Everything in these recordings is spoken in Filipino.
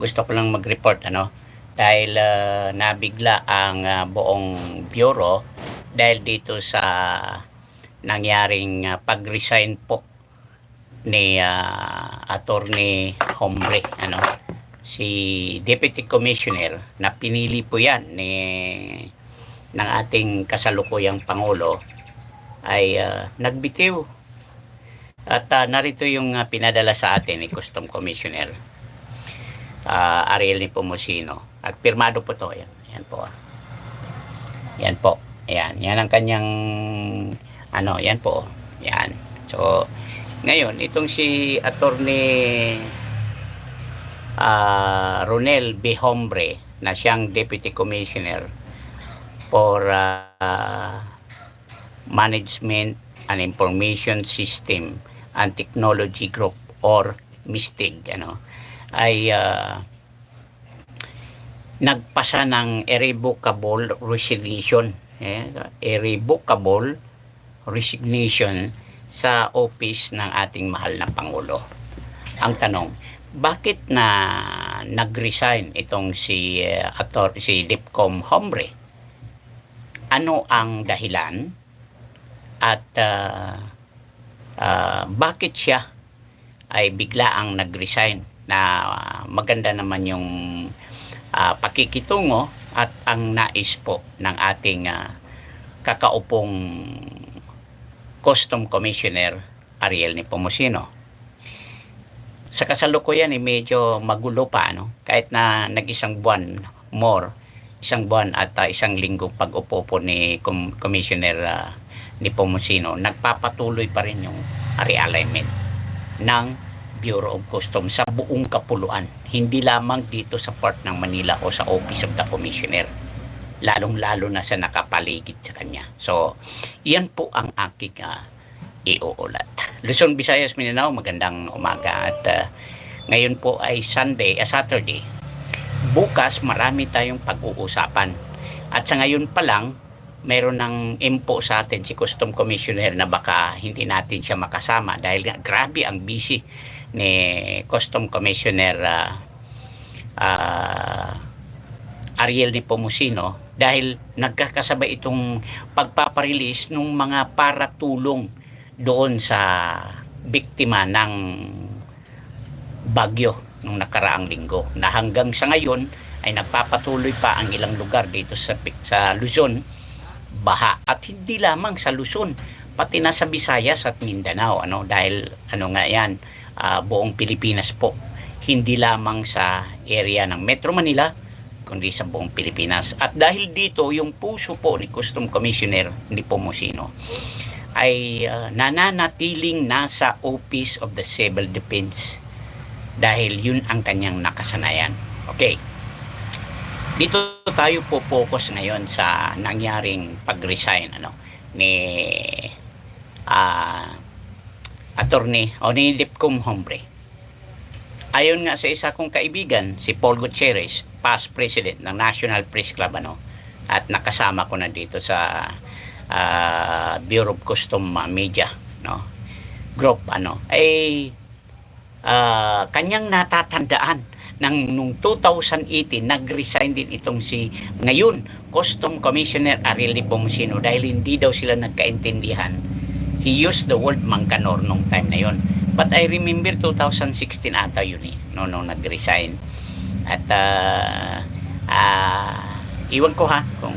gusto ko lang mag-report ano? Dahil ah, nabigla ang ah, buong bureau dahil dito sa nangyaring ah, pag-resign po ni ah, attorney Hombre ano? Si deputy commissioner na pinili po yan ni ng ating kasalukuyang pangulo ay ah, nagbitiw. At ah, narito yung ah, pinadala sa atin ni custom commissioner uh, Ariel ni Pomosino. At pirmado po to. Yan, yan po. ah. Yan po. Yan. Yan ang kanyang ano, yan po. Yan. So, ngayon, itong si attorney uh, Ronel B. Hombre na siyang Deputy Commissioner for uh, Management and Information System and Technology Group or MISTIG ano ay ah, nagpasa ng irrevocable resignation eh, irrevocable resignation sa office ng ating mahal na Pangulo. Ang tanong, bakit na nag-resign itong si uh, ator, si Dipcom Hombre? Ano ang dahilan? At ah, ah, bakit siya ay bigla ang nag-resign na ah, maganda naman yung ah, pakikitungo at ang nais po ng ating ah, kakaupong Custom Commissioner Ariel ni Pomosino. Sa kasalukuyan eh, medyo magulo pa ano? kahit na nag-isang buwan more isang buwan at ah, isang linggo pag-upo po ni Com- Commissioner ni Pomosino nagpapatuloy pa rin yung realignment ng Bureau of Customs sa buong kapuluan. Hindi lamang dito sa part ng Manila o sa Office of the Commissioner. Lalong-lalo na sa nakapaligid sa kanya. So, yan po ang aking ah, iuulat. Luzon, Visayas, Mindanao, magandang umaga. At ah, ngayon po ay Sunday, ah, Saturday. Bukas, marami tayong pag-uusapan. At sa ngayon pa lang, meron ng impo sa atin si Custom Commissioner na baka hindi natin siya makasama dahil grabe ang busy ni Custom Commissioner ah, ah, Ariel ni Pomusino dahil nagkakasabay itong pagpaparelease ng mga paratulong doon sa biktima ng bagyo nung nakaraang linggo na hanggang sa ngayon ay nagpapatuloy pa ang ilang lugar dito sa, sa Luzon baha at hindi lamang sa Luzon pati na sa Visayas at Mindanao ano dahil ano nga yan ah, buong Pilipinas po. Hindi lamang sa area ng Metro Manila kundi sa buong Pilipinas. At dahil dito yung puso po ni Custom Commissioner ni Pomosino ay ah, nananatiling nasa Office of the Civil Defense dahil yun ang kanyang nakasanayan. Okay. Dito tayo po focus ngayon sa nangyaring pag-resign ano ni ah attorney o ni Dipcom Hombre. Ayon nga sa isa kong kaibigan, si Paul Gutierrez, past president ng National Press Club ano, at nakasama ko na dito sa ah, Bureau of Custom Media no group ano ay ah, kanyang natatandaan ng nung 2018 nag-resign din itong si ngayon Custom Commissioner Ariel Pomosino dahil hindi daw sila nagkaintindihan. He used the word mangkanor nung time na yon. But I remember 2016 ata yun eh, no, no nag-resign. At ah, ah, iwan ko ha kung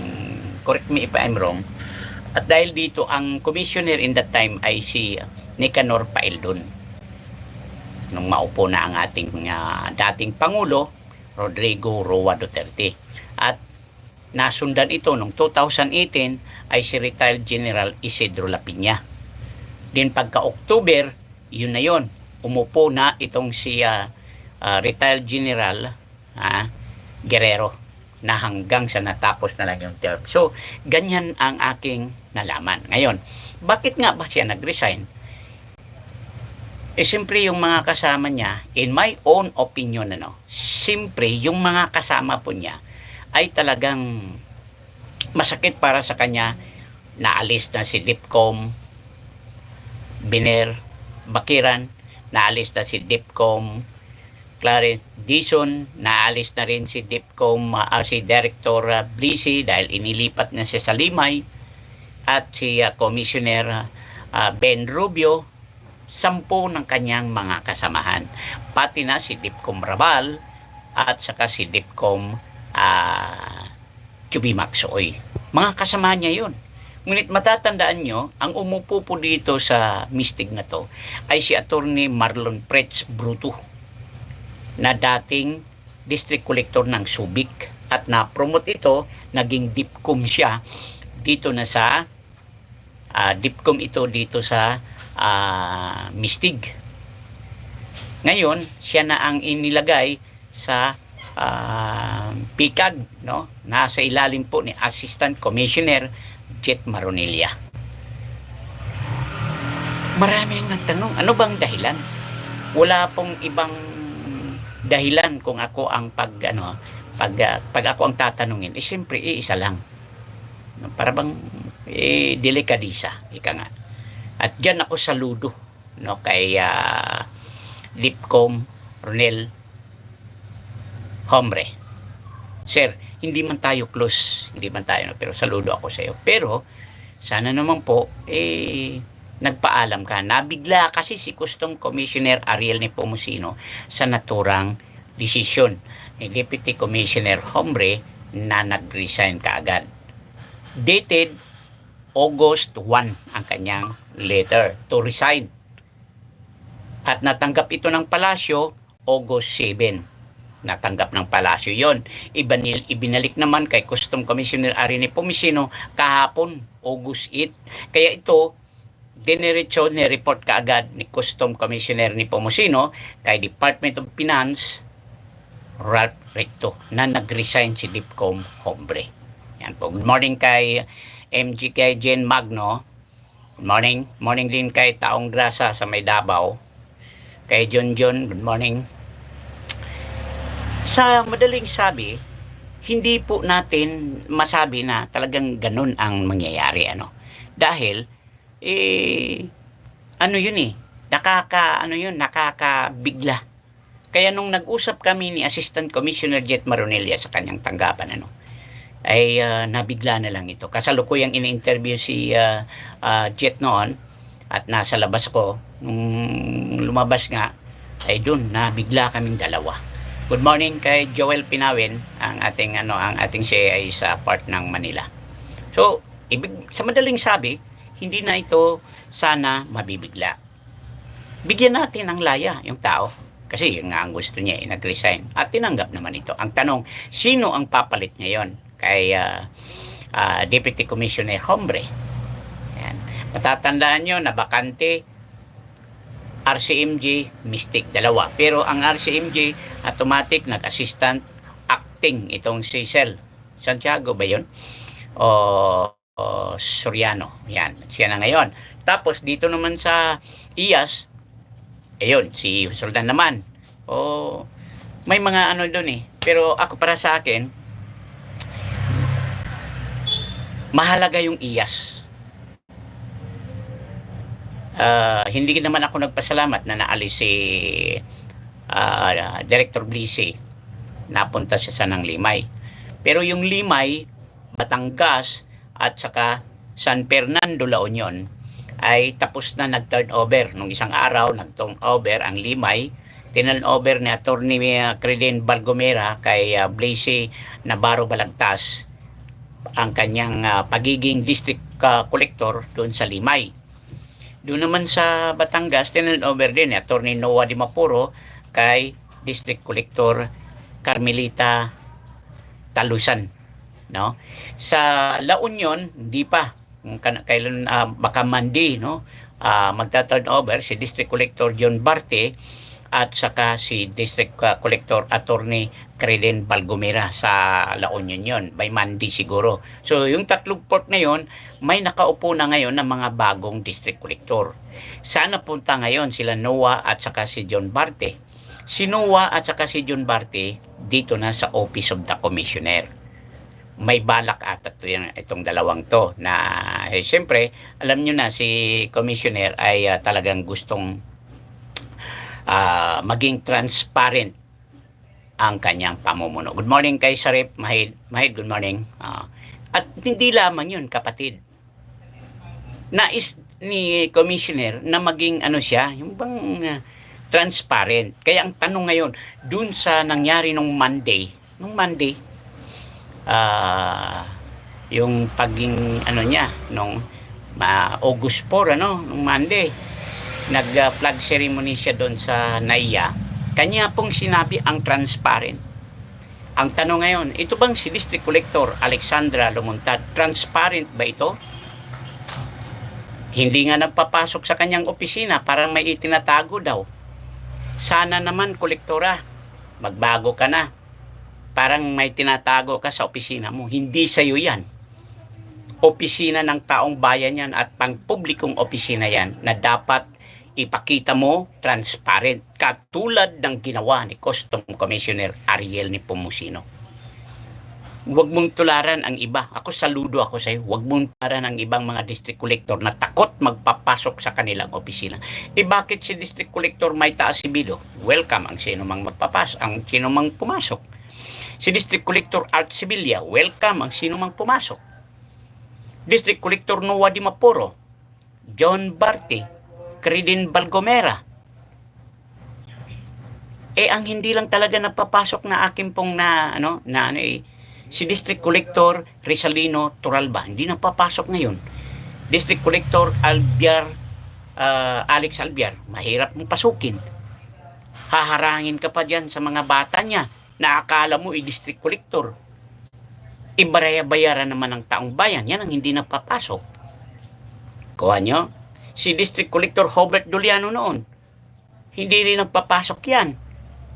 correct me if I'm wrong. At dahil dito ang commissioner in that time ay si Nicanor Paildon nung maupo na ang ating ah, dating Pangulo, Rodrigo Roa Duterte. At nasundan ito noong 2018 ay si retired General Isidro Lapiña. Din pagka-October, yun na yun, umupo na itong si ah, ah, retired General ah, Guerrero na hanggang sa natapos na lang yung term. So, ganyan ang aking nalaman. Ngayon, bakit nga ba siya nag-resign? Eh, siyempre yung mga kasama niya, in my own opinion, ano, siyempre yung mga kasama po niya ay talagang masakit para sa kanya. Naalis na si Dipcom, Biner, Bakiran, naalis na si Dipcom, Clarence Dison, naalis na rin si DIPCOM, ah, si Director uh, Blisi dahil inilipat na siya sa Limay at si ah, Commissioner ah, Ben Rubio, sampu ng kanyang mga kasamahan. Pati na si DIPCOM Raval at saka si DIPCOM uh, Chubimax Oy. Mga kasama niya yun. Ngunit matatandaan nyo, ang umupo po dito sa Mystic na to ay si Attorney Marlon Pretz Bruto na dating district collector ng Subic at na-promote ito, naging DIPCOM siya dito na sa ah, DIPCOM ito dito sa ah, Mistig. Ngayon, siya na ang inilagay sa ah, PICAG, no? Nasa ilalim po ni Assistant Commissioner Jet Maronilla. Marami ang nagtanong, ano bang dahilan? Wala pong ibang dahilan kung ako ang pag ano, pag, ah, pag ako ang tatanungin, eh siyempre iisa lang. No, Para bang eh, delikadisa, ika nga. At diyan ako saludo no kay ah, Lipcom Ronel Hombre. Sir, hindi man tayo close, hindi man tayo, pero saludo ako sa iyo. Pero sana naman po eh nagpaalam ka. Nabigla kasi si Custom Commissioner Ariel Nepomuceno sa naturang desisyon ni Deputy Commissioner Hombre na nag-resign kaagad. Dated August 1 ang kanyang letter to resign. At natanggap ito ng palasyo August 7 natanggap ng palasyo yon. Ibanil, ibinalik naman kay Custom Commissioner Arine Pomisino kahapon, August 8. Kaya ito, diniretso ni report kaagad ni Custom Commissioner ni Pomusino kay Department of Finance Ralph Recto na nag-resign si Dipcom Hombre. Yan po. Good morning kay MG kay Jen Magno. Good morning. Morning din kay Taong Grasa sa May Davao. Kay John John, good morning. Sa madaling sabi, hindi po natin masabi na talagang ganun ang mangyayari ano. Dahil eh ano yun eh, nakaka ano yun, nakakabigla. Kaya nung nag-usap kami ni Assistant Commissioner Jet Maronilla sa kanyang tanggapan ano, ay ah, nabigla na lang ito. Kasalukuyang ini-interview si ah, ah, Jet noon at nasa labas ko nung lumabas nga ay doon nabigla kaming dalawa. Good morning kay Joel Pinawin, ang ating ano, ang ating CAI sa part ng Manila. So, ibig sa madaling sabi, hindi na ito sana mabibigla. Bigyan natin ng laya yung tao. Kasi yun nga ang gusto niya, eh, nag-resign. At tinanggap naman ito. Ang tanong, sino ang papalit ngayon kay ah, ah, Deputy Commissioner Hombre? Yan. Matatandaan nyo na bakante RCMJ Mystic dalawa. Pero ang RCMJ automatic nag-assistant acting itong si Cel. Santiago ba 'yon? O, o Soriano. Yan, siya na ngayon. Tapos dito naman sa IAS ayun, si Soldan naman. O may mga ano doon eh. Pero ako para sa akin mahalaga yung IAS. Ah, hindi naman ako nagpasalamat na naalis si ah, Director Blisi. Napunta siya sa ng Limay. Pero yung Limay, Batangas at saka San Fernando, La Union ay tapos na nag-turnover. Nung isang araw, nag-turnover ang Limay. Tinurnover ni Atty. Creden Balgomera kay uh, Blasi Navarro Balagtas ang kanyang ah, pagiging district ah, collector doon sa Limay. Doon naman sa Batangas, over din Atty. Noah Di Mapuro kay District Collector Carmelita Talusan. No? Sa La Union, hindi pa. Kailan, ah, baka Mandi, no? Ah, magta-turn over si District Collector John Barte at saka si District ah, Collector Attorney Creden Balgomera sa La Union yon by Monday siguro. So yung tatlong port na yon may nakaupo na ngayon ng mga bagong district collector. Sana punta ngayon sila Noah at saka si John Barte. Si Noah at saka si John Barte dito na sa Office of the Commissioner. May balak ata itong dalawang to na eh, siyempre alam nyo na si Commissioner ay ah, talagang gustong ah, maging transparent ang kanyang pamumuno. Good morning kay Sarip Mahid. Mahid, good morning. Ah, at hindi lamang yun, kapatid. Nais ni Commissioner na maging ano siya, yung bang ah, transparent. Kaya ang tanong ngayon, dun sa nangyari nung Monday, nung Monday, ah, yung paging ano niya, nung ma August 4, ano, nung Monday, nag-flag ceremony siya doon sa NAIA. Kanya pong sinabi ang transparent. Ang tanong ngayon, ito bang si District Collector Alexandra Lumuntad, transparent ba ito? Hindi nga nagpapasok sa kanyang opisina, parang may itinatago daw. Sana naman, kolektora, magbago ka na. Parang may tinatago ka sa opisina mo. Hindi sa'yo yan. Opisina ng taong bayan yan at pangpublikong opisina yan na dapat ipakita mo transparent katulad ng ginawa ni Custom Commissioner Ariel ni Pumusino. Huwag mong tularan ang iba. Ako saludo ako sa iyo. Huwag mong tularan ang ibang mga district collector na takot magpapasok sa kanilang opisina. Eh bakit si district collector may taas si Bido? Welcome ang sino mang magpapasok, ang sino mang pumasok. Si district collector Art Sibilia, welcome ang sino mang pumasok. District collector Noah Di Mapuro, John Barty, Credin Balgomera. Eh ang hindi lang talaga napapasok na akin pong na ano na ano eh, si District Collector Rizalino Turalba. Hindi napapasok ngayon. District Collector Albiar ah, Alex Albiar, mahirap mong pasukin. Haharangin ka pa diyan sa mga bata niya na akala mo i-district collector. Ibaraya-bayaran naman ng taong bayan. Yan ang hindi napapasok. Kuha nyo? Si District Collector Hobert Doliano noon. Hindi rin nagpapasok yan.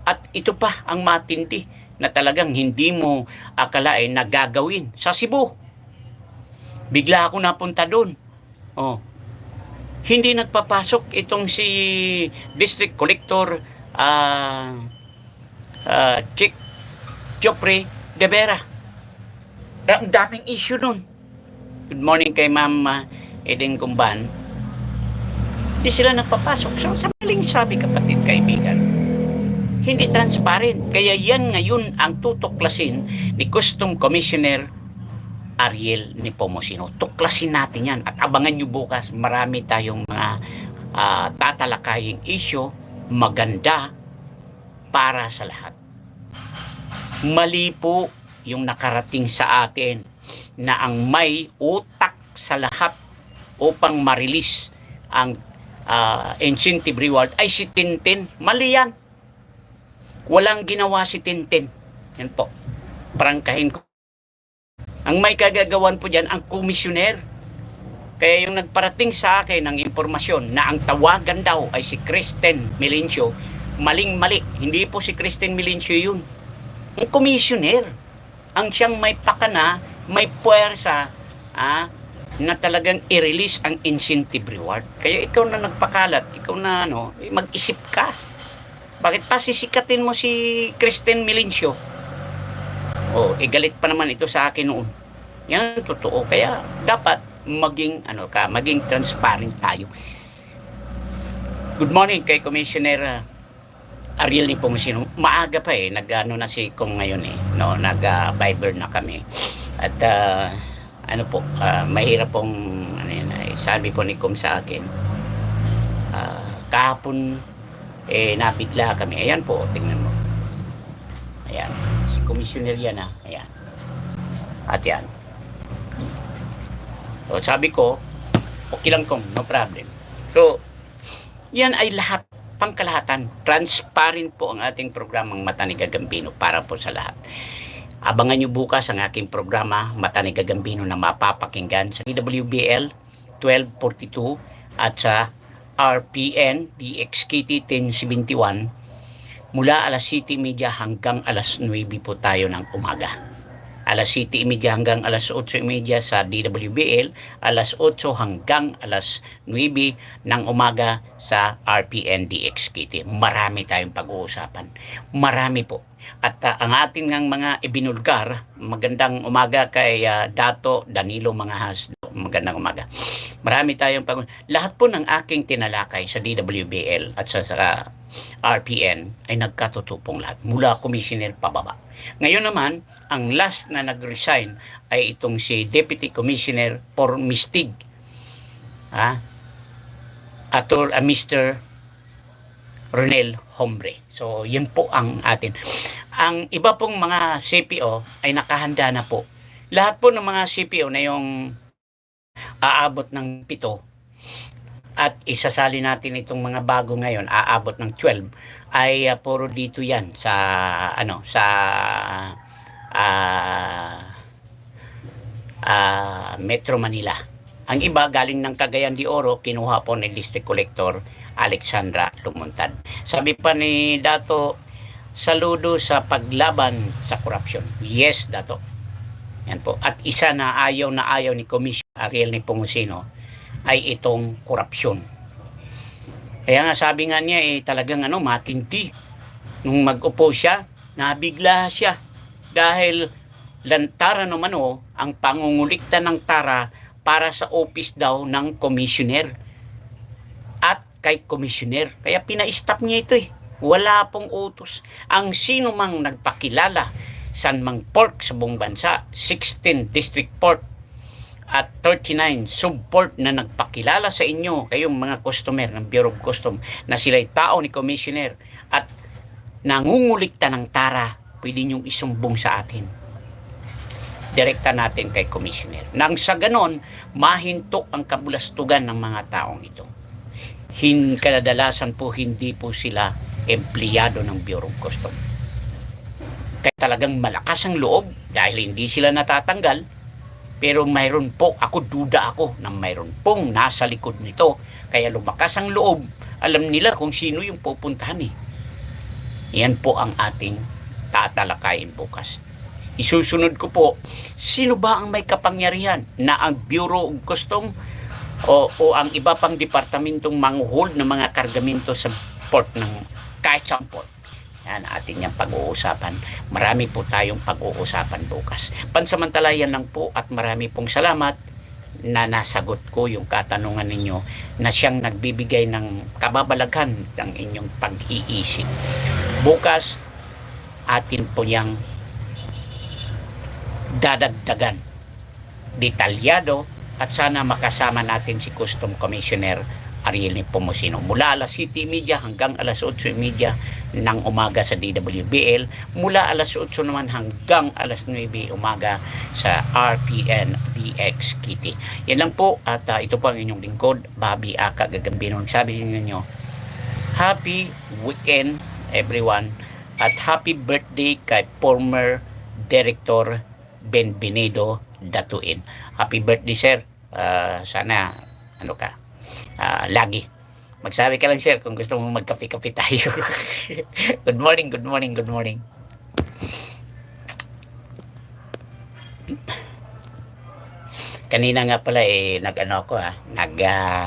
At ito pa ang matindi na talagang hindi mo akalain na gagawin sa Cebu. Bigla ako napunta doon. Oh. Hindi nagpapasok itong si District Collector ah ah, Chick Jopre De Vera. Ang daming issue nun. Good morning kay Ma'am ah, Eden Kumban. Hindi sila nagpapasok. So, sa maling sabi kapatid, kaibigan, hindi transparent. Kaya yan ngayon ang tutuklasin ni Custom Commissioner Ariel ni Pomosino. Tuklasin natin yan. At abangan nyo bukas, marami tayong mga ah, tatalakaying issue maganda para sa lahat. Mali po yung nakarating sa atin na ang may utak sa lahat upang marilis ang ah, incentive reward ay si Tintin. Mali yan. Walang ginawa si Tintin. Yan po. Prangkahin ko. Ang may kagagawan po dyan, ang komisyoner. Kaya yung nagparating sa akin ng impormasyon na ang tawagan daw ay si Kristen Melencio, maling-mali. Hindi po si Kristen Melencio yun. Ang komisyoner. Ang siyang may pakana, may puwersa, ah, na talagang i-release ang incentive reward. Kaya ikaw na nagpakalat, ikaw na ano, eh, mag-isip ka. Bakit pa sisikatin mo si Kristen Melencio? Oh, igalit pa naman ito sa akin noon. Yan totoo. Kaya dapat maging ano ka, maging transparent tayo. Good morning kay Commissioner uh, Ariel ni Pomusino. Maaga pa eh, nag-ano na si Kong ngayon eh, no, nag-Bible na kami. At uh, ano po, uh, mahirap pong ano yun, sabi po ni Kong sa akin. Uh, kahapon eh nabigla kami. Ayan po, tingnan mo. Ayan, si Commissioner yan ah. Ayan. At yan. So, sabi ko, okay lang kong, no problem. So, yan ay lahat, pangkalahatan. Transparent po ang ating programang Mata ni Gagambino para po sa lahat. Abangan nyo bukas ang aking programa Mata ni Gagambino na mapapakinggan sa WBL 1242 at sa RPN DXKT 1071 mula alas 7.30 hanggang alas 9 po tayo ng umaga alas 7.30 hanggang alas 8.30 sa DWBL, alas 8 hanggang alas 9 ng umaga sa RPN DXKT. Marami tayong pag-uusapan. Marami po. At ah, ang ating ng mga ibinulgar, magandang umaga kay ah, Dato Danilo Mangahas. Magandang umaga. Marami tayong pag lahat po ng aking tinalakay sa DWBL at sa, sa RPN ay nagkatutupong lahat mula commissioner pababa. Ngayon naman, ang last na nag-resign ay itong si Deputy Commissioner for Mistig. Ha? Ator uh, Mr. Ronel Hombre. So, yun po ang atin. Ang iba pong mga CPO ay nakahanda na po. Lahat po ng mga CPO na yung aabot ng pito at isasali natin itong mga bago ngayon, aabot ng 12, ay ah, puro dito yan sa, ano, sa, ah, ah, Metro Manila. Ang iba galing ng Cagayan de Oro, kinuha po ni District Collector Alexandra Lumuntad. Sabi pa ni Dato, saludo sa paglaban sa korupsyon. Yes, Dato. Yan po. At isa na ayaw na ayaw ni Commissioner Ariel ni Pongosino ay itong korupsyon. Kaya nga sabi nga niya eh talagang ano matindi. Nung mag-upo siya, nabigla siya dahil lantara naman o ang pangungulikta ng tara para sa office daw ng commissioner kay commissioner. Kaya pina-stop niya ito eh. Wala pong utos. Ang sino mang nagpakilala San Mang Port sa buong bansa, 16 district port at 39 sub-port na nagpakilala sa inyo, kayong mga customer ng Bureau of Custom, na sila'y tao ni Commissioner at nangungulikta ng tara, pwede niyong isumbong sa atin. Direkta natin kay Commissioner. Nang sa ganon, mahinto ang kabulastugan ng mga taong ito. Hin kadalasan po hindi po sila empleyado ng Bureau of Custom. Kaya talagang malakas ang loob dahil hindi sila natatanggal pero mayroon po, ako duda ako na mayroon pong nasa likod nito. Kaya lumakas ang loob. Alam nila kung sino yung pupuntahan eh. Yan po ang ating tatalakayin bukas. Isusunod ko po, sino ba ang may kapangyarihan na ang Bureau of Custom o, o ang iba pang departamentong manghold ng mga kargamento sa port ng kahit sa port. Yan, atin yung pag-uusapan. Marami po tayong pag-uusapan bukas. Pansamantala yan lang po at marami pong salamat na nasagot ko yung katanungan ninyo na siyang nagbibigay ng kababalaghan ng inyong pag-iisip. Bukas, atin po niyang dadagdagan detalyado at sana makasama natin si Custom Commissioner Ariel Pomosino. Mula alas 7.30 hanggang alas 8.30 ng umaga sa DWBL. Mula alas 8 naman hanggang alas 9 umaga sa RPN DX Kitty. Yan lang po at ah, ito po ang inyong lingkod, Bobby Aka Gagambino. Sabi sa inyo, Happy weekend everyone at happy birthday kay former Director Benvenido Datuin. Happy birthday sir. Ah, sana ano ka ah, lagi. Magsabi ka lang sir kung gusto mo magkape-kape tayo. good morning, good morning, good morning. Kanina nga pala eh nag-ano ako ah, nag ah,